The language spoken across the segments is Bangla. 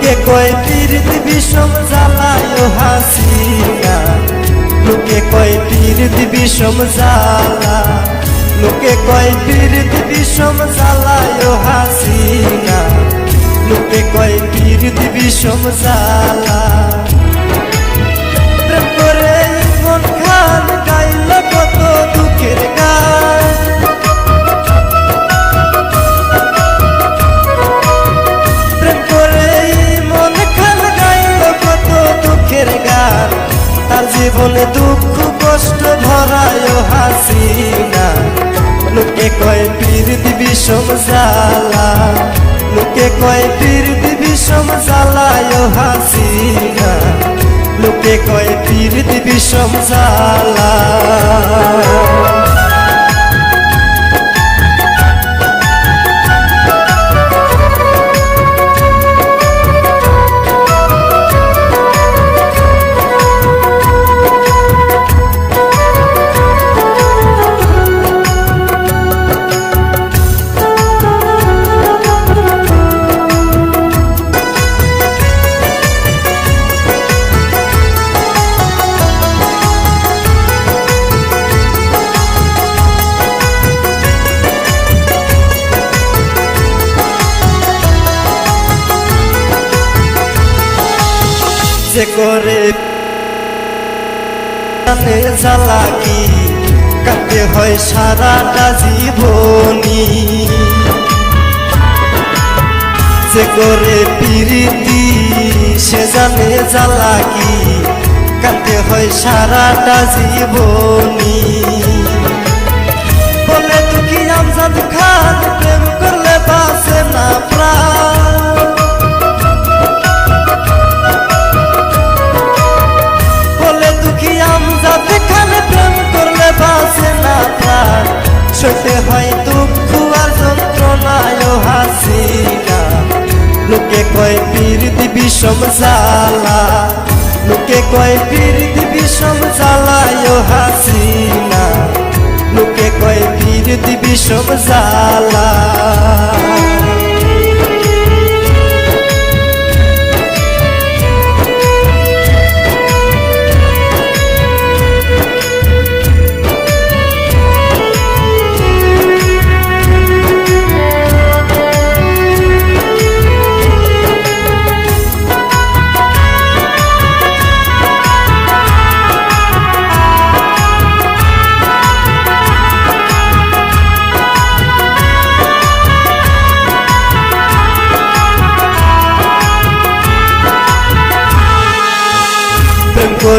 লোকে কয় পীরিত বিষম জ্বালায় হাসিনা। লোকে কয় পীরিত বিষম জ্বালা। লোকে কয় পীরিত বিষম জ্বালায় হাসিনা। লোকে কয় পীরিত বিষম জ্বালা। লোকে কয় পৃথিবী সমজালা লোকে কয় পৃথিবী সমজালায় হাসিনা। লোকে কয় পৃথিবী সমজালা যে করে প্রাণে জ্বালাকি কাটে হয় সারাটা জীবনী যে করে পিরিতি, সে জানে জ্বালাকি কাটে হয় সারাটা জীবনী বলে দুঃখী আমজাদ খান সইতে হয় দুঃখ আর যন্ত্রণায় হাসিনা লোকে কয়, পীর দিবি সমজালা লোকে কয়, পীর দিবি সমজালায় হাসিনা লোকে কয়, পীর দিবি সব প্রেম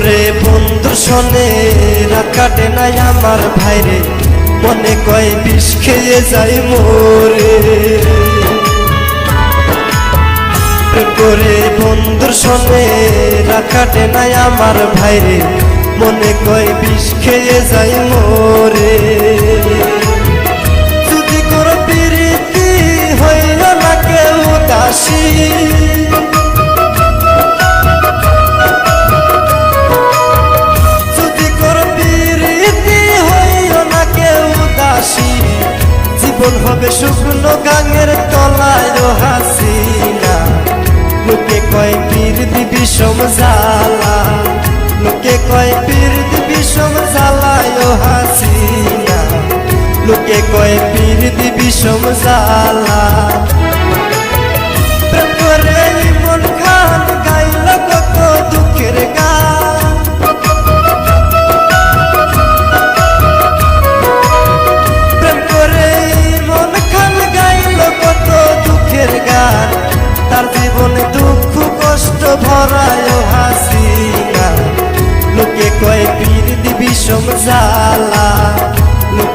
করে বন্ধুর সনে রাত কাটে নাই আমার ভাইরে। মনে কয় বিষ খেয়ে যাই মোরে। করে বন্ধুর সনে রাত কাটে নাই আমার ভাইরে। মনে কয় বিষ খেয়ে যাই মোরে। জীবন হবে শুকনো গাঙের তলায় হাসিনা? লোকে কয় পীর দিবি সমজালা লোকে কয় পীর দিবি সমজালায় হাসিনা। লোকে কয় পীর দিবি সমজালা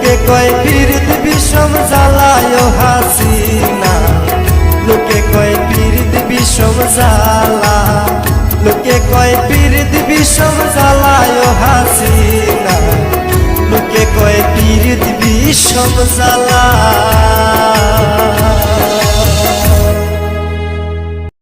লোকে কয় পীরিত বিষম সমজালায় হাসিনা। লোকে কয় পীরিত বিষম জালা লোকে কয় পীরিত বিষম সমজালায় হাসিনা। লোকে কয় পীরিত বিষম সমজালা